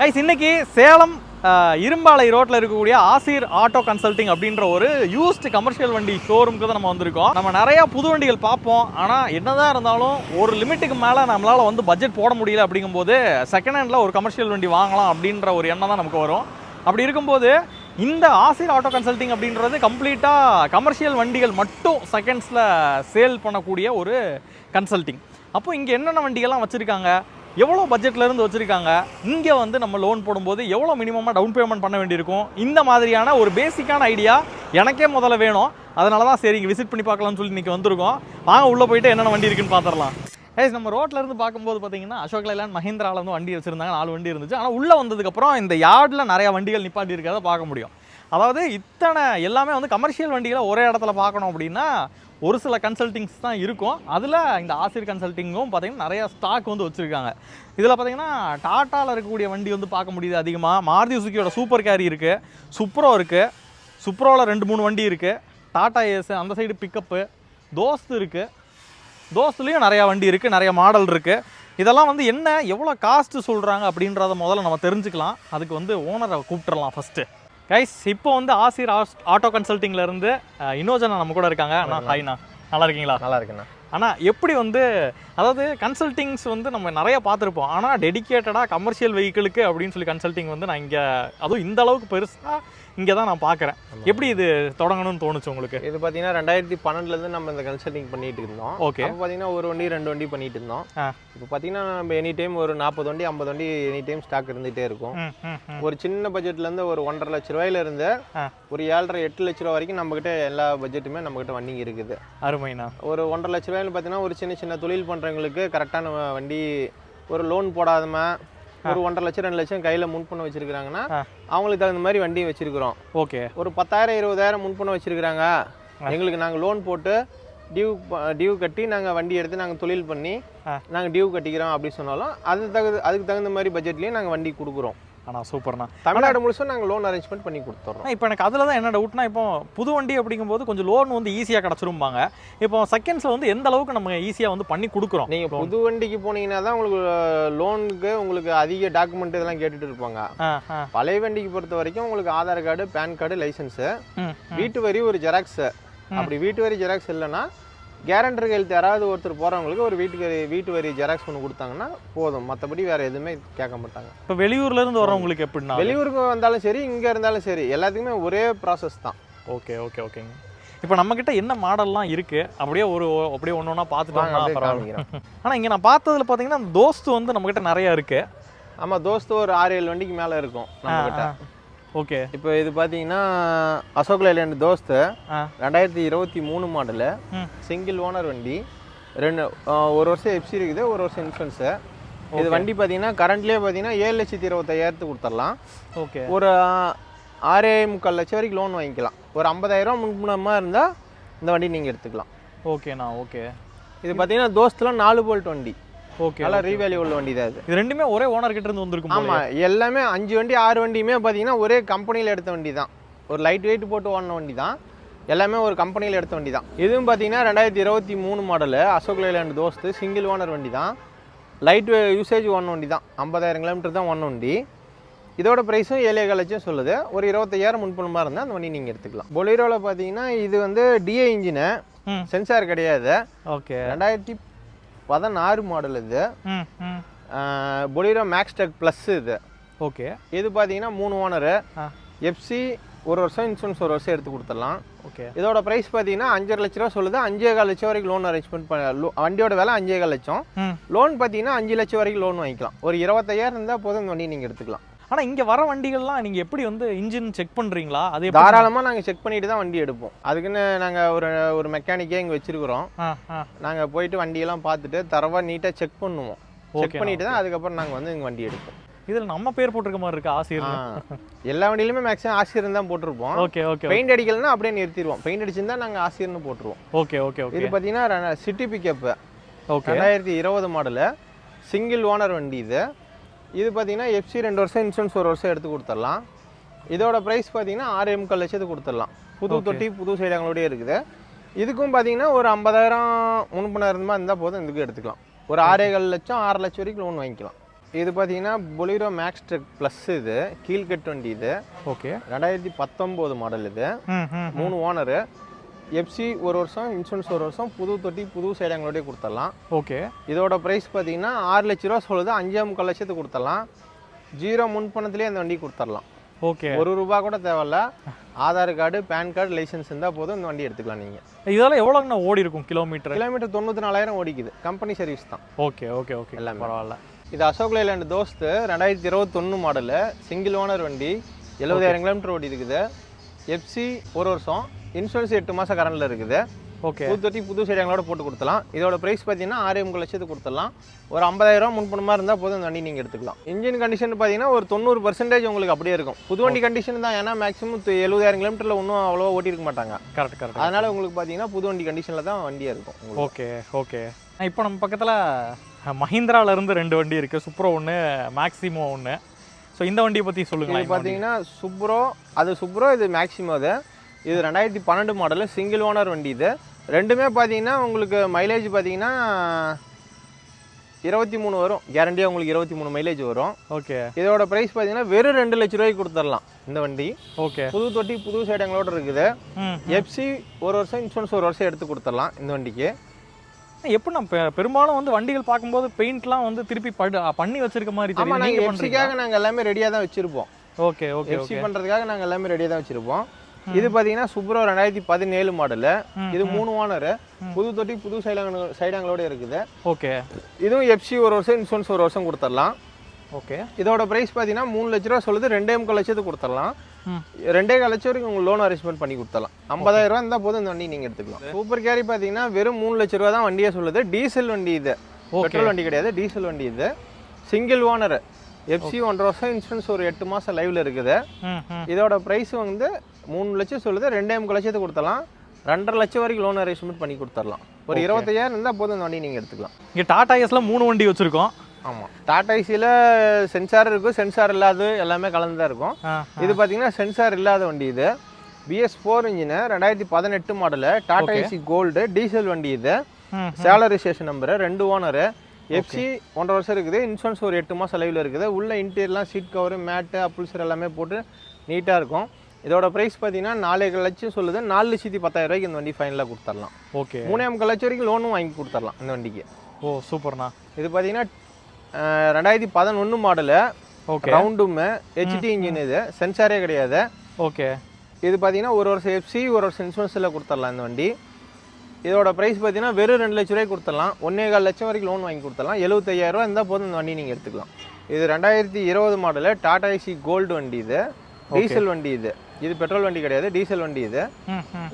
Guys இன்றைக்கி சேலம் இரும்பாலை ரோட்டில் இருக்கக்கூடிய ஆசிர் ஆட்டோ கன்சல்டிங் அப்படின்ற ஒரு யூஸ்டு கமர்ஷியல் வண்டி ஷோரூமுக்கு தான் நம்ம வந்திருக்கோம். நம்ம நிறையா புது வண்டிகள் பார்ப்போம். ஆனால் என்னதான் இருந்தாலும் ஒரு லிமிட்டுக்கு மேலே நம்மளால் வந்து பட்ஜெட் போட முடியல அப்படிங்கும்போது செகண்ட் ஹேண்டில் ஒரு கமர்ஷியல் வண்டி வாங்கலாம் அப்படின்ற ஒரு எண்ணம் தான் நமக்கு வரும். அப்படி இருக்கும்போது இந்த ஆசிர் ஆட்டோ கன்சல்டிங் அப்படின்றது கம்ப்ளீட்டாக கமர்ஷியல் வண்டிகள் மட்டும் செகண்ட்ஸில் சேல் பண்ணக்கூடிய ஒரு கன்சல்டிங் அப்போ இங்கே என்னென்ன வண்டிகள்லாம் வச்சுருக்காங்க? எவ்வளோ பட்ஜெட்ல இருந்து வச்சுருக்காங்க? இங்கே வந்து நம்ம லோன் போடும்போது எவ்வளோ மினிமமாக டவுன் பேமெண்ட் பண்ண வேண்டியிருக்கும்? இந்த மாதிரியான ஒரு பேசிக்கான ஐடியா எனக்கே முதல்ல வேணும். அதனால தான் சரி இங்கே விசிட் பண்ணி பார்க்கலாம்னு சொல்லி இன்றைக்கி வந்திருக்கோம். வாங்க உள்ளே போயிட்டு என்னென்ன வண்டி இருக்குன்னு பார்த்துடலாம் ஹேஸ் நம்ம ரோட்லேருந்து பார்க்கும்போது பார்த்தீங்கன்னா அசோக் லைலாண்ட் மஹிந்திராவில் வந்து வண்டி வச்சிருந்தாங்க. நாலு வண்டி இருந்துச்சு. ஆனால் உள்ளே வந்ததுக்கப்புறம் இந்த யார்டில் நிறையா வண்டிகள் நிப்பாட்டி இருக்கிறத பார்க்க முடியும். அதாவது இத்தனை எல்லாமே வந்து கமர்ஷியல் வண்டிகளை ஒரே இடத்துல பார்க்கணும் அப்படின்னா ஒரு சில கன்சல்டிங்ஸ் தான் இருக்கும். அதில் இந்த ஆசிர் கன்சல்டிங்கும் பார்த்தீங்கன்னா நிறையா ஸ்டாக் வந்து வச்சுருக்காங்க. இதில் பார்த்தீங்கன்னா டாட்டாவில் இருக்கக்கூடிய வண்டி வந்து பார்க்க முடியுது அதிகமாக மாருதி சுசுக்கியோட சூப்பர் கேரி இருக்குது சுப்ரோ இருக்குது சுப்ரோவில் ரெண்டு மூணு வண்டி இருக்குது டாட்டா ஏஸ் அந்த சைடு பிக்கப்பு தோஸ்து இருக்குது தோஸ்துலேயும் நிறையா வண்டி இருக்குது நிறைய மாடல் இருக்குது இதெல்லாம் வந்து என்ன எவ்வளோ காஸ்ட்டு சொல்கிறாங்க அப்படின்றத முதல்ல நம்ம தெரிஞ்சுக்கலாம். அதுக்கு வந்து ஓனரை கூப்பிட்டுறலாம் ஃபஸ்ட்டு கைஸ் இப்போ வந்து ஆசிர் ஆஸ்- ஆட்டோ கன்சல்ட்டிங்ல இருந்து அஹ், இனோஜனா நம்ம கூட இருக்காங்க. அண்ணா ஹாய்ண்ணா நல்லா இருக்கீங்களா? நல்லா இருக்குண்ணா ஆனால் எப்படி வந்து அதாவது கன்சல்டிங்ஸ் வந்து நம்ம நிறைய பார்த்துருப்போம். ஆனால் டெடிகேட்டடாக கமர்ஷியல் வெஹிக்கிளுக்கு அப்படின்னு சொல்லி கன்சல்டிங் வந்து நான் இங்கே அதுவும் இந்த அளவுக்கு பெருசாக இங்கே தான் நான் பார்க்குறேன் எப்படி இது தொடங்கணும்னு தோணுச்சு உங்களுக்கு? இது பார்த்தீங்கன்னா ரெண்டாயிரத்தி பன்னெண்டுலேருந்து நம்ம இந்த கன்சல்டிங் பண்ணிட்டு இருந்தோம். Okay. அப்போ பார்த்தீங்கன்னா ஒரு வண்டி ரெண்டு வண்டி பண்ணிட்டு இருந்தோம். இப்போ பார்த்தீங்கன்னா நம்ம எனி டைம் ஒரு நாற்பது வண்டி ஐம்பது வண்டி எனி டைம் ஸ்டாக் இருந்துகிட்டே இருக்கும் ஒரு சின்ன பட்ஜெட்லேருந்து ஒரு ஒன்றரை லட்ச ரூபாயில இருந்து ஆ. ஒரு ஏழரை எட்டு லட்ச ரூபா வரைக்கும் நம்மக்கிட்ட எல்லா பட்ஜெட்டுமே நம்மக்கிட்ட வண்டிங்க இருக்குது. அருமைண்ணா. ஒரு ஒன்றரை லட்ச ரூபாயில பார்த்தீங்கன்னா ஒரு சின்ன சின்ன தொழில் பண்ணுறவங்களுக்கு கரெக்டான வண்டி ஒரு லோன் போடாதம ஒரு ஒன்றரை லட்சம் ரெண்டு லட்சம் கையில் முன்பணம் வச்சிருக்காங்கன்னா. அவங்களுக்கு தகுந்த மாதிரி வண்டி வச்சிருக்கிறோம். ஓகே. ஒரு பத்தாயிரம் இருபதாயிரம் முன்பணம் வச்சிருக்கிறாங்க. எங்களுக்கு நாங்கள் லோன் போட்டு டியூ டியூ கட்டி நாங்கள் வண்டி எடுத்து நாங்கள் தொழில் பண்ணி ஆ. நாங்கள் டியூ கட்டிக்கிறோம் அப்படி சொன்னாலும் அது தகுந்த அதுக்கு தகுந்த மாதிரி பட்ஜெட்லேயும் நாங்கள் வண்டி கொடுக்குறோம். அண்ணா சூப்பர்ண்ணா. தமிழ்நாடு முழுசும் நாங்கள் லோன் அரேஞ்ச்மெண்ட் பண்ணி கொடுத்துட்றோம். இப்போ எனக்கு அதில் தான் என்ன டவுட்னா இப்போ புது வண்டி அப்படிங்கும்போது கொஞ்சம் லோன் வந்து ஈஸியாக கிடச்சிரும்பாங்க. இப்போ செகண்ட்ஸில் வந்து எந்த அளவுக்கு நம்ம ஈஸியாக வந்து பண்ணி கொடுக்குறோம்? நீங்கள் புது வண்டிக்கு போனீங்கன்னா தான் உங்களுக்கு லோனுக்கு உங்களுக்கு அதிக டாக்குமெண்ட் இதெல்லாம் கேட்டுட்டு இருப்பாங்க. பழைய வண்டிக்கு பொறுத்த வரைக்கும் உங்களுக்கு Aadhaar card PAN card licence வீட்டு வரி ஒரு ஜெராக்ஸ் அப்படி வீட்டு வரி ஜெராக்ஸ் இல்லைன்னா கேரண்டர் கையெழுத்து யாராவது ஒருத்தர் போகிறவங்களுக்கு ஒரு வீட்டுக்கு வீட்டு வரி ஜெராக்ஸ் ஒன்று கொடுத்தாங்கன்னா போதும். மற்றபடி வேற எதுவுமே கேட்க மாட்டாங்க. இப்போ வெளியூர்லேருந்து வரவங்களுக்கு எப்படின்னா? வெளியூருக்கு வந்தாலும் சரி இங்கே இருந்தாலும் சரி எல்லாத்துக்குமே ஒரே ப்ராசஸ் தான். ஓகே ஓகே ஓகேங்க. இப்போ நம்மக்கிட்ட என்ன மாடல்லாம் இருக்குது அப்படியே ஒரு அப்படியே ஒன்று ஒன்றா காமிக்கிறேன். ஆனால் இங்கே நான் பார்த்ததுல பார்த்தீங்கன்னா தோஸ்து வந்து நம்மக்கிட்ட நிறையா இருக்குது ஆமாம் தோஸ்து ஒரு ஆறு ஏழு வண்டிக்கு மேலே இருக்கும் நம்மக்கிட்ட ஓகே. இப்போ இது பார்த்தீங்கன்னா அசோக் லைலாண்ட் தோஸ்து ரெண்டாயிரத்தி இருபத்தி மூணு மாடலு. சிங்கிள் ஓனர் வண்டி. ரெண்டு ஒரு வருஷம் எஃப்சி இருக்குது ஒரு வருஷம் இன்சூரன்ஸு இது வண்டி பார்த்தீங்கன்னா கரண்ட்லேயே பார்த்தீங்கன்னா ஏழு லட்சத்தி இருபத்தையாயிரத்துக்கு கொடுத்துடலாம் ஓகே. ஒரு ஆறே முக்கால் லட்சம் வரைக்கும் லோன் வாங்கிக்கலாம். ஒரு ஐம்பதாயிரம் முன்பணமாக இருந்தால் இந்த வண்டி நீங்கள் எடுத்துக்கலாம். ஓகேண்ணா ஓகே. இது பார்த்தீங்கன்னா தோஸ்தில் நாலு போல்ட் வண்டி. ஓகே நல்லா ரீவேல்யூ உள்ள வண்டி தான் இது. ரெண்டுமே ஒரே ஓனர் கிட்ட இருந்து வந்திருக்கும். ஆமாம் எல்லாமே அஞ்சு வண்டி ஆறு வண்டியுமே பார்த்தீங்கன்னா ஒரே கம்பெனியில் எடுத்த வண்டி தான். ஒரு லைட் வெயிட் போட்டு ஓடின வண்டி தான். எல்லாமே ஒரு கம்பெனியில் எடுத்த வண்டி தான். இதுவும் பார்த்தீங்கன்னா ரெண்டாயிரத்தி இருபத்தி மூணு model Ashok Leyland Dost single owner வண்டி தான். லைட் யூசேஜ் ஒன் வண்டி தான். ஐம்பதாயிரம் கிலோமீட்டர் தான் ஒன் வண்டி. இதோட ப்ரைஸும் ஏழே லட்சம் சொல்லுது. ஒரு இருபத்தையாயிரம் முன்பணமாக இருந்தால் அந்த வண்டி நீங்கள் எடுத்துக்கலாம். பொலிரோவில் பார்த்தீங்கன்னா இது வந்து டிஏ இன்ஜினு சென்சார் கிடையாது. ஓகே. ரெண்டாயிரத்தி பதினாறு மாடல் இது. பொலிரோ மேக்ஸ்டெக் ப்ளஸ் இது. ஓகே. இது பார்த்தீங்கன்னா மூணு ஓனரு எஃப்சி ஒரு வருஷம் இன்சூரன்ஸ் ஒரு வருஷம் எடுத்து கொடுத்துடலாம். ஓகே. இதோட ப்ரைஸ் பார்த்தீங்கன்னா அஞ்சரை லட்ச ரூபா சொல்லுது. அஞ்சே கால் லட்சம் வரைக்கும் லோன் அரேஞ்ச்மெண்ட் பண்ண வண்டியோட விலை அஞ்சே கால் லட்சம். லோன் பார்த்தீங்கன்னா அஞ்சு லட்சம் வரைக்கும் லோன் வாங்கிக்கலாம். ஒரு இருபத்தையாயிரம் இருந்தால் போதும் இந்த வண்டி நீங்கள் எடுத்துக்கலாம். ஆனால் இங்கே வர வண்டிகள்லாம் நீங்கள் எப்படி வந்து இன்ஜின் செக் பண்ணுறீங்களா அது தாராளமாக நாங்கள் செக் பண்ணிட்டு தான் வண்டி எடுப்போம். அதுக்குன்னு நாங்கள் ஒரு ஒரு மெக்கானிக்கே இங்கே வச்சிருக்கிறோம். நாங்கள் போயிட்டு வண்டியெல்லாம் பார்த்துட்டு தரவா நீட்டாக செக் பண்ணுவோம். செக் பண்ணிட்டு தான் அதுக்கப்புறம் நாங்கள் வந்து இங்கே வண்டி எடுப்போம். இதில் நம்ம பேர் போட்டிருக்க மாதிரி இருக்கு ஆசிரியர். எல்லா வண்டியிலுமே மேக்ஸிமம் ஆசிரியர் தான் போட்டிருப்போம். ஓகே ஓகே பெயிண்ட் அடிக்கலன்னா அப்படியே நிறுத்திடுவோம். பெயிண்ட் அடிச்சிருந்தா நாங்கள் ஆசிரியர்னு போட்டுருவோம். ஓகே ஓகே ஓகே இது பார்த்தீங்கன்னா சிட்டி பிக்கப்பு ஓகே ரெண்டாயிரத்தி இருபது மாடலு சிங்கிள் ஓனர் வண்டி இது. இது பார்த்தீங்கன்னா எஃப்சி ரெண்டு வருஷம் இன்சூரன்ஸ் ஒரு வருஷம் எடுத்து கொடுத்துடலாம். இதோட ப்ரைஸ் பார்த்தீங்கன்னா ஆறு முக்கால் லட்சத்துக்கு கொடுத்துடலாம். புது தொட்டி புது சைடு எங்களோடய இருக்குது. இதுக்கும் பார்த்தீங்கன்னா ஒரு ஐம்பதாயிரம் முன்பணம் இருந்தால் போதும் இதுக்கு எடுத்துக்கலாம். ஒரு ஆறே கால் லட்சம் ஆறு லட்சம் வரைக்கும் லோன் வாங்கிக்கலாம். இது பார்த்தீங்கன்னா பொலிரோ மேக்ஸ் ட்ரக் ப்ளஸ் இது கீழ்கட்டு வண்டி இது. ஓகே ரெண்டாயிரத்தி பத்தொம்போது மாடல் இது. மூணு ஓனரு எஃப்சி ஒரு வருஷம் இன்சூரன்ஸ் ஒரு வருஷம் புது தொட்டி புது சைடாங்களோடய கொடுத்துடலாம். ஓகே. இதோட ப்ரைஸ் பார்த்தீங்கன்னா ஆறு லட்ச ரூபா சொல்லுது அஞ்சே முக்கால் லட்சத்துக்கு கொடுத்துடலாம். ஜீரோ முன்பணத்துலேயே அந்த வண்டி கொடுத்துடலாம். ஓகே. ஒரு ரூபா கூட தேவையில்ல. Aadhaar card PAN card licence இருந்தால் போதும் இந்த வண்டி எடுத்துக்கலாம் நீங்கள் இதெல்லாம் எவ்வளோங்கண்ணா ஓடி இருக்கும் கிலோமீட்டர் கிலோமீட்டர் தொண்ணூற்றி நாலாயிரம் ஓடிக்குது. கம்பெனி சர்வீஸ் தான். Okay okay okay. எல்லாமே. பரவாயில்ல. இது அசோக் லேலாண்ட் தோஸ்து ரெண்டாயிரத்தி இருபத்தொன்று மாடலு சிங்கிள் ஓனர் வண்டி எழுபதாயிரம் கிலோமீட்டர் ஓடி இருக்குது எஃப்சி ஒரு வருஷம் இன்சூரன்ஸ் எட்டு மாதம் கரண்டில் இருக்குது. ஓகே புது தொட்டி புது சைடாங்களோட போட்டு கொடுத்தலாம். இதோட ப்ரைஸ் பார்த்தீங்கன்னா ஆறு முக்கால் லட்சத்துக்கு கொடுத்துடலாம். ஒரு ஐம்பதாயிரம் முன்பணமாக இருந்தால் போதும் இந்த வண்டி நீங்கள் எடுத்துக்கலாம். இன்ஜின் கண்டிஷன் பார்த்தீங்கன்னா ஒரு தொண்ணூறு பர்சன்டேஜ் உங்களுக்கு அப்படியே இருக்கும். புது வண்டி கண்டிஷன் தான் ஏன்னா மேக்ஸிமம் எழுபதாயிரம் கிலோமீட்டரில் ஒன்றும் அவ்வளோவா ஓட்டியிருக்க மாட்டாங்க. கரெக்ட் கரெக்ட் அதனால் உங்களுக்கு பார்த்தீங்கன்னா புது வண்டி கண்டிஷனில் தான் வண்டியாக இருக்கும் ஓகே ஓகே இப்போ நம்ம பக்கத்தில் மஹிந்திரால இருந்து ரெண்டு வண்டி இருக்குது சுப்ரோ ஒன்று மேக்ஸிமோ ஒன்று ஸோ இந்த வண்டியை பற்றி இது சொல்லுங்களேன் பார்த்தீங்கன்னா சுப்ரோ அது சுப்ரோ இது மேக்ஸிமம் அது. இது ரெண்டாயிரத்தி பன்னெண்டு மாடலு சிங்கிள் ஓனர் வண்டி இது. ரெண்டுமே பார்த்தீங்கன்னா உங்களுக்கு மைலேஜ் பார்த்தீங்கன்னா இருபத்தி மூணு வரும். கேரண்டியாக உங்களுக்கு இருபத்தி மூணு மைலேஜ் வரும். ஓகே இதோட ப்ரைஸ் பார்த்தீங்கன்னா வெறும் ரெண்டு லட்ச ரூபாய்க்கு கொடுத்துடலாம் இந்த வண்டி. ஓகே புது தொட்டி புது சைடங்களோட இருக்குது. ம் எஃப்சி ஒரு வருஷம் இன்சூரன்ஸ் ஒரு வருஷம் எடுத்து கொடுத்துடலாம் இந்த வண்டிக்கு. எப்படி நம்ம பெரும்பாலும் வந்து வண்டிகள் பார்க்கும்போது பெயிண்ட்லாம் வந்து திருப்பி பண்ணி வச்சிருக்க மாதிரி தெரியும். நாங்கள் எஃப்சிக்காக நாங்கள் எல்லாமே ரெடியாக தான் வச்சுருப்போம். ஓகே ஓகே எஃப்சி பண்ணுறதுக்காக நாங்கள் எல்லாமே ரெடியாக தான் வச்சுருப்போம். இது பார்த்தீங்கன்னா சுப்ரோ ரெண்டாயிரத்தி பதினேழு மாடலு இது மூணு ஓனர் புது தொட்டி புது சைடாங்க சைடாங்களோட இருக்குது. ஓகே. இதுவும் எஃப்சி ஒரு வருஷம் இன்சூரன்ஸ் ஒரு வருஷம் கொடுத்துடலாம். ஓகே. இதோட ப்ரைஸ் பார்த்தீங்கன்னா மூணு லட்ச ரூபா சொல்லுது. ரெண்டே முக்கால் லட்சத்துக்கு கொடுத்துடலாம். ரெண்டே கால் லட்சம் வரைக்கும் உங்களுக்கு லோன் அரேஞ்ச்மெண்ட் பண்ணி கொடுத்துடலாம். ஐம்பதாயிரம் ரூபா இருந்தால் போதும் இந்த வண்டி நீங்கள் எடுத்துக்கலாம். சூப்பர் கேரி பார்த்தீங்கன்னா வெறும் மூணு லட்ச ரூபா தான் வண்டியே சொல்லுது. டீசல் வண்டி இது. பெட்ரோல் வண்டி கிடையாது டீசல் வண்டி இது. சிங்கிள் ஓனர் எஃப்சி ஒன்றரை வருஷம் இன்சூரன்ஸ் ஒரு எட்டு மாதம் லைவில் இருக்குது. இதோட ப்ரைஸ் வந்து மூணு லட்சம் சொல்லுது ரெண்டே முக்கால் லட்சத்துக்கு கொடுத்தலாம் ரெண்டரை லட்சம் வரைக்கும் லோன் அரேஞ்ச்மெண்ட் பண்ணி கொடுத்துடலாம். ஒரு இருபத்தையாயிரம் இருந்தால் போதும் இந்த வண்டி நீங்கள் எடுத்துக்கலாம். இங்கே டாடா ஏஸ்ல மூணு வண்டி வச்சிருக்கோம். ஆமாம் டாடா ஐசியில் சென்சார் இருக்கும் சென்சார் இல்லாத எல்லாமே கலந்து தான் இருக்கும். இது பார்த்தீங்கன்னா சென்சார் இல்லாத வண்டி இது. பிஎஸ் ஃபோர் இன்ஜினு ரெண்டாயிரத்தி பதினெட்டு model Tata Ace gold diesel வண்டி இது. சேலரி ஸ்டேஷன் நம்பரு ரெண்டு ஓனரு எஃப்சி ஒன்றரை வருஷம் இருக்குது. இன்சூரன்ஸ் ஒரு எட்டு மாதம் லைவில் இருக்குது. உள்ள இன்டீரியர்லாம் சீட் கவரு மேட்டு அப்புல்சர் எல்லாமே போட்டு நீட்டாக இருக்கும். இதோட ப்ரைஸ் பார்த்தீங்கன்னா நாலே லட்சம் சொல்லுது. நாலு லட்சத்தி பத்தாயிரம் ரூபாய்க்கு இந்த வண்டி ஃபைனலாக கொடுத்துடலாம். ஓகே. மூணே முக்கால் லட்சம் வரைக்கும் லோனும் வாங்கி கொடுத்துடலாம் இந்த வண்டிக்கு. ஓ சூப்பர்ண்ணா. இது பார்த்தீங்கன்னா ரெண்டாயிரத்தி பதினொன்று மாடலு ஓகே. ரவுண்டுமு ஹெச்டி இன்ஜின் இது. சென்சாரே கிடையாது. ஓகே. இது பார்த்தீங்கன்னா ஒரு வருஷம் எஃப்சி ஒரு வருஷம் இன்சூரன்ஸில் கொடுத்துடலாம் இந்த வண்டி. இதோட ப்ரைஸ் பார்த்தீங்கன்னா வெறும் ரெண்டு லட்ச ரூபாய்க்கு கொடுத்துடலாம். ஒன்றே கால் லட்சம் வரைக்கும் லோன் வாங்கி கொடுத்துடலாம். எழுபத்தையாயிரம் இருந்தால் போதும் இந்த வண்டி நீங்கள் எடுத்துக்கலாம். இது ரெண்டாயிரத்தி இருபது மாடலு டாடா ஐசி கோல்டு வண்டி இது. டீசல் வண்டி இது. இது பெட்ரோல் வண்டி கிடையாது டீசல் வண்டி இது.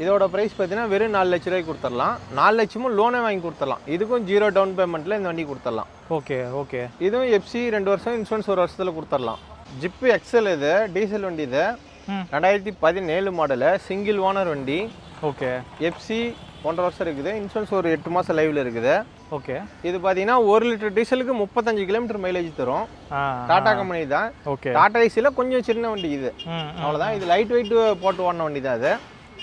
இதோட ப்ரைஸ் பார்த்தீங்கன்னா வெறும் நாலு லட்ச ரூபாய்க்கு கொடுத்துடலாம். நாலு லட்சமும் லோனே வாங்கி கொடுத்துடலாம். இதுக்கும் ஜீரோ டவுன் பேமெண்ட்டில் இந்த வண்டி கொடுத்துடலாம். Okay okay. இதுவும் எஃப்சி ரெண்டு வருஷம் இன்சூரன்ஸ் ஒரு வருஷத்தில் கொடுத்துடலாம். ஜிப்பு எக்ஸல் இது டீசல் வண்டி இது. ரெண்டாயிரத்தி பதினேழு மாடலு சிங்கிள் ஓனர் வண்டி. ஓகே. எஃப்சி ஒன்றரை வருஷம் இருக்குது இன்சூரன்ஸ் ஒரு எட்டு மாதம் லைவில் இருக்குது. ஓகே. இது பார்த்தீங்கன்னா ஒரு லிட்டர் டீசலுக்கு முப்பத்தஞ்சு கிலோமீட்டர் மைலேஜ் தரும். டாடா கம்பெனி தான். ஓகே. டாடா ஐசியில் கொஞ்சம் சின்ன வண்டி இது. அவ்வளோதான் இது லைட் வெயிட் போட்டு ஓடின வண்டி தான் அது.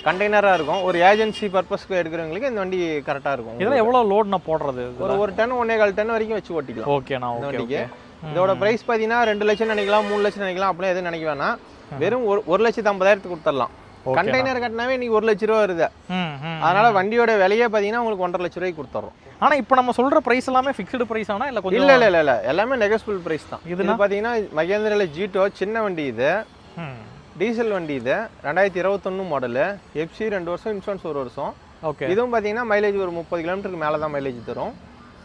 கண்டெய்னராக இருக்கும். ஒரு ஏஜென்சி பர்பஸ்க்கு எடுக்கிறவங்களுக்கு இந்த வண்டி கரெக்டாக இருக்கும். இதெல்லாம் எவ்வளோ லோட் நான் போடுறது ஒரு ஒரு டன் ஒன்னே கால் டன் வரைக்கும் வச்சு ஓட்டிக்கலாம். ஓகே வண்டிக்கு. ஓகே இதோட ப்ரைஸ் பார்த்தீங்கன்னா ரெண்டு லட்சம் நினைக்கலாம் மூணு லட்சம் நினைக்கலாம் அப்படியே எதுவும் நினைக்க வேணாம். வெறும் ஒரு ஒரு லட்சத்து ஐம்பதாயிரத்துக்கு கொடுத்துடலாம். கண்டெய்னர் கட்டினாவே இன்னைக்கு ஒரு லட்ச ரூபா வருது. அதனால வண்டியோட விலையே பார்த்தீங்கன்னா உங்களுக்கு ஒன்றரை லட்ச ரூபாய்க்கு கொடுத்துறோம். ஆனால் இப்போ நம்ம சொல்கிற ப்ரைஸ் எல்லாமே ஃபிக்ஸ்டு ப்ரைஸ் ஆனா இல்லை கொஞ்சம் இல்ல இல்ல இல்ல எல்லாமே நெகஸ்பிள் பிரைஸ் தான். இது இதுனா? பாத்தீங்கன்னா மகேந்திரால ஜீட்டோ சின்ன வண்டி இது. டீசல் வண்டி இது. ரெண்டாயிரத்தி இருபத்தொன்னு மாடலு எஃப்சி ரெண்டு வருஷம் இன்சூரன்ஸ் ஒரு வருஷம். ஓகே. இதுவும் பார்த்தீங்கன்னா மைலேஜ் ஒரு முப்பது கிலோமீட்டருக்கு மேலே தான் மைலேஜ் தரும்.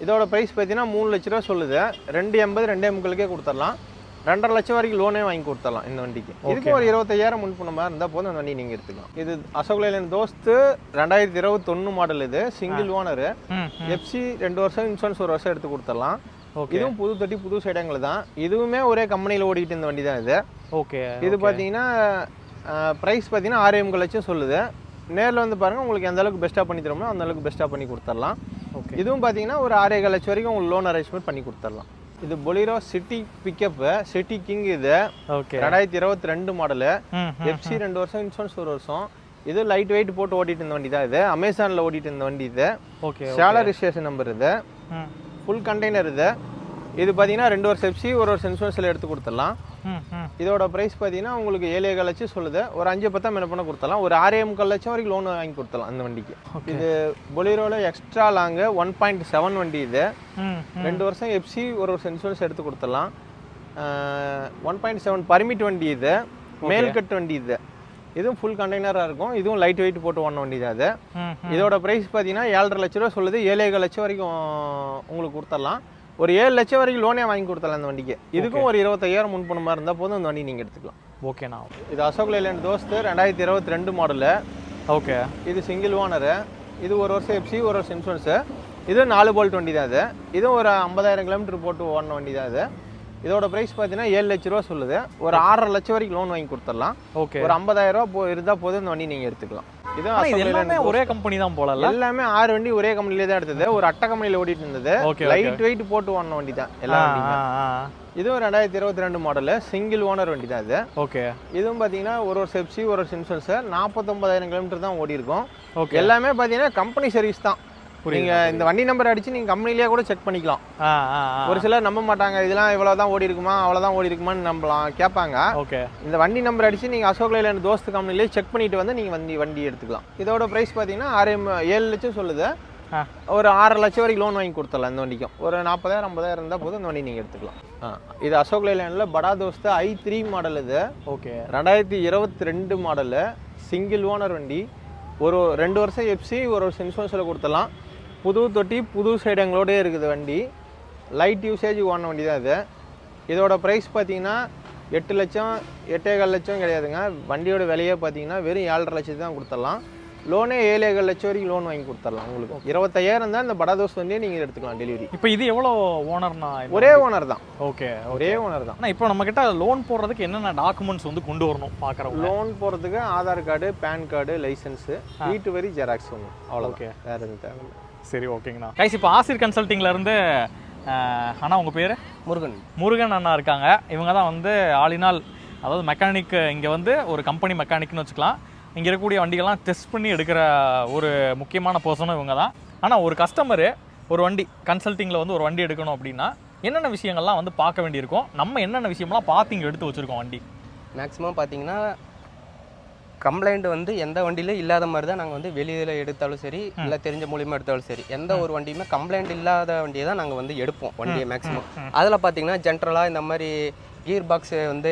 இதோட ப்ரைஸ் பார்த்தீங்கன்னா மூணு லட்ச ரூபா சொல்லுது. ரெண்டு எண்பது ரெண்டே முக்காலுக்கே கொடுத்துடலாம். ரெண்டரை லட்சம் வரைக்கும் லோனே வாங்கி கொடுத்துடலாம் இந்த வண்டிக்கு. இதுக்கு ஒரு இருபத்தையாயிரம் முன் மாதிரி இருந்தால் போதும் அந்த வண்டி நீங்கள் எடுத்துக்கலாம். இது அசோக் லேலன் தோஸ்து ரெண்டாயிரத்தி இருபத்தொன்னு மாடல் இது சிங்கிள் ஓனரு எஃப்சி ரெண்டு வருஷம் இன்சூரன்ஸ் ஒரு வருஷம் எடுத்து கொடுத்துடலாம். ஓகே இதுவும் புது தொட்டி புது சைடங்கள் தான். இதுவுமே ஒரே கம்பெனியில் ஓடிட்டு இருந்த வண்டி தான் இது ஓகே இது பார்த்தீங்கன்னா ப்ரைஸ் பார்த்தீங்கன்னா ஆறு லட்சம் சொல்லுது. நேரில் வந்து பாருங்கள் உங்களுக்கு எந்த அளவுக்கு பெஸ்ட்டாக பண்ணி தரோமோ அந்த அளவுக்கு பெஸ்ட்டாக பண்ணி கொடுத்துடலாம். ஓகே இதுவும் பார்த்தீங்கன்னா ஒரு ஆறே லட்சம் வரைக்கும் உங்களுக்கு லோன் அரேஞ்ச்மெண்ட் பண்ணி கொடுத்துடலாம். இது Bolero city pickup city king இது. ஓகே ரெண்டாயிரத்தி இருபத்தி ரெண்டு மாடலு. எஃப்சி ரெண்டு வருஷம் இன்சூரன்ஸ் ஒரு வருஷம். இது லைட் வெயிட் போட்டு ஓட்டிட்டு இருந்த வண்டி தான் இது. அமேசானில் ஓட்டிட்டு இருந்த வண்டி இது. ஓகே சேலரி ஸ்டேஷன் நம்பர் இது. ஃபுல் கண்டெய்னர் இது. இது பார்த்தீங்கன்னா ரெண்டு வருஷம் எஃப்சி ஒரு வருஷம் இன்சூரன்ஸில் எடுத்து கொடுத்துடலாம். இதோட ப்ரைஸ் பார்த்தீங்கன்னா உங்களுக்கு ஏழு ஏழு லட்சம் சொல்லுது. ஒரு அஞ்சு பத்தா மேலே பண்ண கொடுத்தலாம் ஒரு ஆறே முக்கால் லட்சம் வரைக்கும் லோன் வாங்கி கொடுத்தலாம் அந்த வண்டிக்கு. இது பொலிரோவில் extra long one point seven வண்டி இது. ரெண்டு வருஷம் எஃப்சி ஒரு வருஷம் இன்சூரன்ஸ் எடுத்து கொடுத்துடலாம். ஒன் பாயிண்ட் செவன் பர்மிட் வண்டி இது. மேல்கட்டு வண்டி இது. இதுவும் ஃபுல் கண்டெய்னராக இருக்கும். இதுவும் லைட் வெயிட் போட்டு ஓடின வண்டி தான் அது. இதோட ப்ரைஸ் பார்த்தீங்கன்னா ஏழரை லட்ச ரூபா சொல்லுது. ஏழேகால் லட்சம் வரைக்கும் உங்களுக்கு கொடுத்துடலாம். ஒரு ஏழு லட்சம் வரைக்கும் லோனே வாங்கி கொடுத்துடலாம் அந்த வண்டிக்கு. இதுக்கும் ஒரு இருபத்தையாயிரம் முன் பணமாக இருந்தால் போதும் அந்த வண்டி நீங்கள் எடுத்துக்கலாம். ஓகேண்ணா இது அசோக் லேலண்ட் தோஸ்து ரெண்டாயிரத்தி இருபத்தி ரெண்டு மாடலு ஓகே இது சிங்கிள் ஓனரு இது ஒரு வருஷம் எஃப்சி ஒரு வருஷம் இன்சூரன்ஸு இது நாலு போல்ட் வண்டி தான் இது. இதுவும் ஒரு ஐம்பதாயிரம் கிலோமீட்டர் போட்டு ஓடின வண்டி தான் இது. இதோட ப்ரைஸ் பார்த்தீங்கன்னா ஏழு லட்ச ரூபா சொல்லுது. ஒரு ஆறரை லட்சம் வரைக்கும் லோன் வாங்கி கொடுத்துடலாம். ஓகே ஒரு ஐம்பதாயிரம் ரூபா போ இருந்தால் போதும் இந்த வண்டி நீங்கள் எடுத்துக்கலாம். இது எல்லாமே ஒரே கம்பெனி தான் போலல்ல எல்லாமே ஆறு வண்டி ஒரே கம்பெனிலே தான் எடுத்தது. ஒரு அட்டை கம்பெனியில் ஓடிட்டு இருந்தது. லைட் வெயிட் போட்டு ஓடின வண்டி தான் எல்லா இதுவும் ரெண்டாயிரத்தி இருபத்தி ரெண்டு மாடலு சிங்கிள் ஓனர் வண்டி தான் இது. ஓகே இதுவும் பார்த்தீங்கன்னா ஒரு ஒரு செப்சி ஒரு ஒரு இன்சூரன்ஸ் நாற்பத்தொம்பதாயிரம் கிலோமீட்டர் தான் ஓடி இருக்கும் ஓகே எல்லாமே பார்த்தீங்கன்னா கம்பெனி சர்வீஸ் தான். நீங்க இந்த வண்டி நம்பர் அடிச்சு நீங்க கம்பெனிலேயே கூட செக் பண்ணிக்கலாம். ஒரு சிலர் நம்ப மாட்டாங்க இதெல்லாம் இவ்வளவு தான் ஓடி இருக்குமா அவ்வளவுதான் ஓடி இருக்குமான்னு நம்பலாம் கேட்பாங்க. ஓகே. இந்த வண்டி நம்பர் அடிச்சு நீங்க அசோக் லைலாண்ட் தோஸ்து கம்பெனிலேயே செக் பண்ணிட்டு வந்து நீங்க வண்டி வண்டி எடுத்துக்கலாம். இதோட பிரைஸ் பார்த்தீங்கன்னா ஆறு ஏழு லட்சம் சொல்லுது. ஒரு ஆறரை லட்சம் வரைக்கும் லோன் வாங்கி கொடுத்துடலாம் இந்த வண்டிக்கும். ஒரு நாற்பதாயிரம் ஐம்பதாயிரம் இருந்தால் போதும் இந்த வண்டி நீங்கள் எடுத்துக்கலாம். இது Ashok லைலாண்டில் Bada Dost i three model இது. ஓகே. ரெண்டாயிரத்தி இருபத்தி ரெண்டு மாடலு சிங்கிள் ஓனர் வண்டி. ஒரு ரெண்டு வருஷம் எஃப்சி ஒரு வருஷம் இன்சூரன்ஸில் கொடுத்துடலாம். புது தொட்டி புது சைடு எங்களோடய இருக்குது வண்டி. லைட் யூசேஜ் ஓடின வண்டி தான் இது. இதோட ப்ரைஸ் பார்த்தீங்கன்னா எட்டு லட்சம் எட்டேகால் லட்சம் கிடையாதுங்க. வண்டியோட விலையே பார்த்தீங்கன்னா வெறும் ஏழரை லட்சத்துக்கு தான் கொடுத்துடலாம். லோனே ஏழேகால் லட்சம் வரைக்கும் லோன் வாங்கி கொடுத்துடலாம் உங்களுக்கு. இருபத்தையாயிரம் தான் இந்த படாதோஸ் வண்டியை நீங்கள் எடுத்துக்கலாம் டெலிவரி இப்போ இது எவ்வளோ ஓனர்னா ஒரே ஓனர் தான். ஓகே ஒரே ஓனர் தான். ஆனால் இப்போ நம்ம கிட்ட லோன் போடுறதுக்கு என்னென்ன டாக்குமெண்ட்ஸ் வந்து கொண்டு வரணும் பார்க்குறவங்க? லோன் போகிறதுக்கு Aadhaar card PAN card licence வீட்டு வரி ஜெராக்ஸ் ஒன்று அவ்வளோ Okay. வேறு எதுவும் தேவையில்லை. சரி ஓகேங்கண்ணா. கைஸ் இப்போ ஆசிர் கன்சல்ட்டிங்ல இருந்து அஹ், அண்ணா உங்க பேரு? முருகன். முருகன் அண்ணா இருக்காங்க. இவங்க தான் வந்து ஆளினால் அதாவது மெக்கானிக் இங்கே வந்து ஒரு கம்பெனி மெக்கானிக்னு வச்சுக்கலாம். இங்கே இருக்கக்கூடிய வண்டிகள்லாம் டெஸ்ட் பண்ணி எடுக்கிற ஒரு முக்கியமான பர்சனும் இவங்க தான். ஆனால் ஒரு கஸ்டமரு ஒரு வண்டி கன்சல்ட்டிங்கில் வந்து ஒரு வண்டி எடுக்கணும் அப்படின்னா என்னென்ன விஷயங்கள்லாம் வந்து பார்க்க வேண்டியிருக்கும்? நம்ம என்னென்ன விஷயம்லாம் பார்த்து இங்கே எடுத்து வச்சுருக்கோம் வண்டி? மேக்ஸிமம் பார்த்தீங்கன்னா கம்ப்ளைண்ட் வந்து எந்த வண்டியிலும் இல்லாத மாதிரி தான் நாங்கள் வந்து வெளியில் எடுத்தாலும் சரி இல்லை தெரிஞ்ச மூலியமாக எடுத்தாலும் சரி எந்த ஒரு வண்டியுமே கம்ப்ளைண்ட் இல்லாத வண்டியை தான் நாங்கள் வந்து எடுப்போம் வண்டியை மேக்ஸிமம் அதில் பார்த்தீங்கன்னா ஜென்ரலாக இந்த மாதிரி கியர் பாக்ஸ் வந்து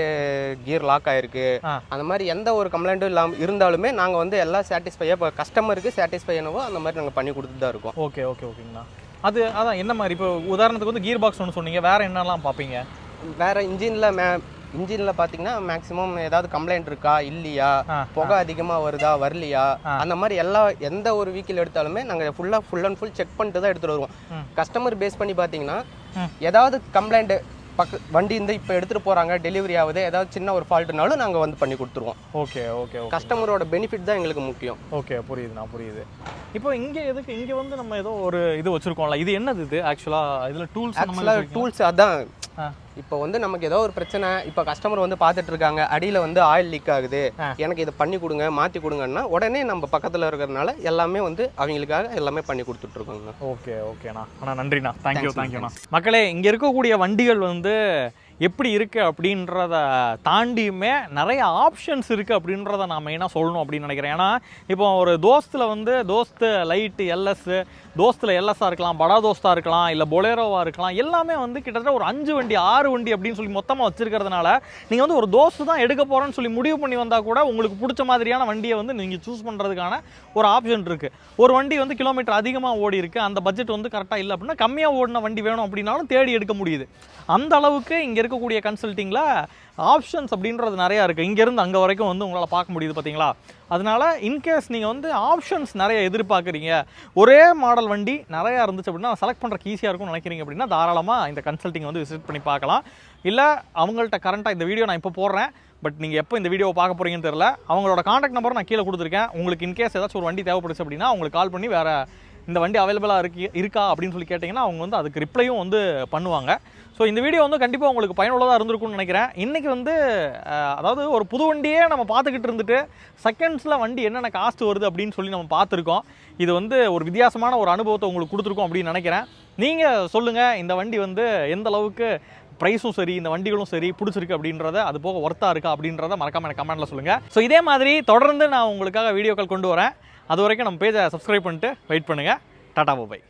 கியர் லாக் ஆயிருக்கு. அந்த மாதிரி எந்த ஒரு கம்ப்ளைண்ட்டும் இல்லாமல் இருந்தாலுமே நாங்கள் வந்து எல்லாம் சாட்டிஸ்ஃபையாக இப்போ கஸ்டமருக்கு சாட்டிஸ்ஃபை என்னவோ அந்த மாதிரி நாங்கள் பண்ணி கொடுத்துட்டு தான் இருக்கோம். ஓகே ஓகே ஓகேங்கண்ணா. அது அதான் என்ன மாதிரி? இப்போ உதாரணத்துக்கு வந்து கீர் பாக்ஸ் ஒன்று சொன்னீங்க வேற என்னெல்லாம் பார்ப்பீங்க வேற இன்ஜினில் மே இன்ஜினில் பார்த்தீங்கன்னா மேக்ஸிமம் ஏதாவது கம்ப்ளைண்ட் இருக்கா இல்லையா? புகை அதிகமாக வருதா வரலையா? அந்த மாதிரி எல்லா எந்த ஒரு வீக்கில் எடுத்தாலுமே நாங்கள் ஃபுல்லாக ஃபுல் அண்ட் ஃபுல் செக் பண்ணிட்டு தான் எடுத்துகிட்டு வருவோம். கஸ்டமர் பேஸ் பண்ணி பார்த்தீங்கன்னா. ஏதாவது கம்ப்ளைண்ட் பக்க வண்டி இந்த இப்போ எடுத்துகிட்டு போகிறாங்க டெலிவரி ஆகுது ஏதாவது சின்ன ஒரு ஃபால்ட்டுனாலும் நாங்கள் வந்து பண்ணி கொடுத்துருவோம். ஓகே ஓகே கஸ்டமரோட பெனிஃபிட் தான் எங்களுக்கு முக்கியம். ஓகே புரியுதுண்ணா புரியுது. இப்போ இங்கே எதுக்கு இங்கே வந்து நம்ம ஏதோ ஒரு இது வச்சிருக்கோம்ல இது என்னது இது ஆக்சுவலாக இதில் டூல்ஸ் ஆக்சுவலாக டூல்ஸ் அதான். இப்போ வந்து நமக்கு ஏதோ ஒரு பிரச்சனை இப்போ கஸ்டமர் வந்து பார்த்துட்டு இருக்காங்க அடியில் வந்து ஆயில் லீக் ஆகுது. எனக்கு இதை பண்ணி கொடுங்க மாற்றி கொடுங்கன்னா உடனே நம்ம பக்கத்தில் இருக்கிறதுனால எல்லாமே வந்து அவங்களுக்காக எல்லாமே பண்ணி கொடுத்துட்ருக்கோங்க. ஓகே ஓகேண்ணா. அண்ணா நன்றிண்ணா. தேங்க்யூ தேங்க்யூண்ணா மக்களே இங்கே இருக்கக்கூடிய வண்டிகள் வந்து எப்படி இருக்குது அப்படின்றத தாண்டியுமே நிறைய ஆப்ஷன்ஸ் இருக்குது அப்படின்றத நான் மெயினாக சொல்லணும் அப்படின்னு நினைக்கிறேன். ஏன்னா இப்போ ஒரு தோஸ்தில் வந்து தோஸ்து லைட்டு எல்எஸ்ஸு தோஸ்தில் எல்எஸ்ஸாக இருக்கலாம் படா தோஸ்தாக இருக்கலாம் இல்லை பொலேரோவாக இருக்கலாம் எல்லாமே வந்து கிட்டத்தட்ட ஒரு அஞ்சு வண்டி ஆறு வண்டி அப்படின்னு சொல்லி மொத்தமாக வச்சுருக்கிறதுனால நீங்கள் வந்து ஒரு தோஸ்து தான் எடுக்க போகிறேன்னு சொல்லி முடிவு பண்ணி வந்தால் கூட உங்களுக்கு பிடிச்ச மாதிரியான வண்டியை வந்து நீங்கள் சூஸ் பண்ணுறதுக்கான ஒரு ஆப்ஷன் இருக்குது ஒரு வண்டி வந்து கிலோமீட்டர் அதிகமாக ஓடி இருக்குது அந்த பட்ஜெட் வந்து கரெக்டாக இல்லை அப்படின்னா கம்மியாக ஓடின வண்டி வேணும் அப்படின்னாலும் தேடி எடுக்க முடியுது. அந்த அளவுக்கு இங்கே இருக்கக்கூடிய கன்சல்ட்டிங்கில் ஆப்ஷன்ஸ் அப்படின்றது நிறையா இருக்குது இங்கேருந்து அங்கே வரைக்கும் வந்து உங்களால் பார்க்க முடியுது பார்த்தீங்களா அதனால இன்கேஸ் நீங்கள் வந்து ஆப்ஷன்ஸ் நிறைய எதிர்பார்க்குறீங்க. ஒரே மாடல் வண்டி நிறையா இருந்துச்சு அப்படின்னா செலக்ட் பண்ணுறக்கு ஈஸியாக இருக்கும்னு நினைக்கிறீங்க அப்படின்னா தாராளமாக இந்த கன்சல்ட்டிங் வந்து விசிட் பண்ணி பார்க்கலாம். இல்லை அவங்கள்ட்ட கரண்ட்டாக இந்த வீடியோ நான் இப்போ போடுறேன். பட் நீங்கள் எப்போ இந்த வீடியோவை பார்க்க போகிறீங்கன்னு தெரியல. அவங்களோட காண்டாக்ட் நம்பர் நான் கீழே கொடுத்துருக்கேன். உங்களுக்கு இன்கேஸ் ஏதாச்சும் ஒரு வண்டி தேவைப்படுச்சு அப்படின்னா அவங்களுக்கு கால் பண்ணி வேறு இந்த வண்டி அவைலபிளாக இருக்கு இருக்கா அப்படின்னு சொல்லி கேட்டிங்கன்னா அவங்க வந்து அதுக்கு ரிப்ளையும் வந்து பண்ணுவாங்க. ஸோ இந்த வீடியோ வந்து கண்டிப்பாக உங்களுக்கு பயனுள்ளதாக இருந்திருக்கும்னு நினைக்கிறேன். இன்றைக்கி வந்து அதாவது ஒரு புது வண்டியே நம்ம பார்த்துக்கிட்டு இருந்துட்டு செகண்ட்ஸில் வண்டி என்னென்ன காஸ்ட் வருது அப்படின்னு சொல்லி நம்ம பார்த்துருக்கோம். இது வந்து ஒரு வித்தியாசமான ஒரு அனுபவத்தை உங்களுக்கு கொடுத்துருக்கோம் அப்படின்னு நினைக்கிறேன். நீங்கள் சொல்லுங்கள் இந்த வண்டி வந்து எந்த அளவுக்கு ப்ரைஸும் சரி இந்த வண்டிகளும் சரி பிடிச்சிருக்கு அப்படின்றத அது போக ஒர்த்தாக இருக்கா அப்படின்றத மறக்காம எனக்கு கமெண்ட்டில் சொல்லுங்கள் ஸோ இதே மாதிரி தொடர்ந்து நான் உங்களுக்காக வீடியோக்கள் கொண்டு வரேன். அது வரைக்கும் நம்ம பேஜை சப்ஸ்கிரைப் பண்ணிட்டு வெயிட் பண்ணுங்கள் டாடா பாய்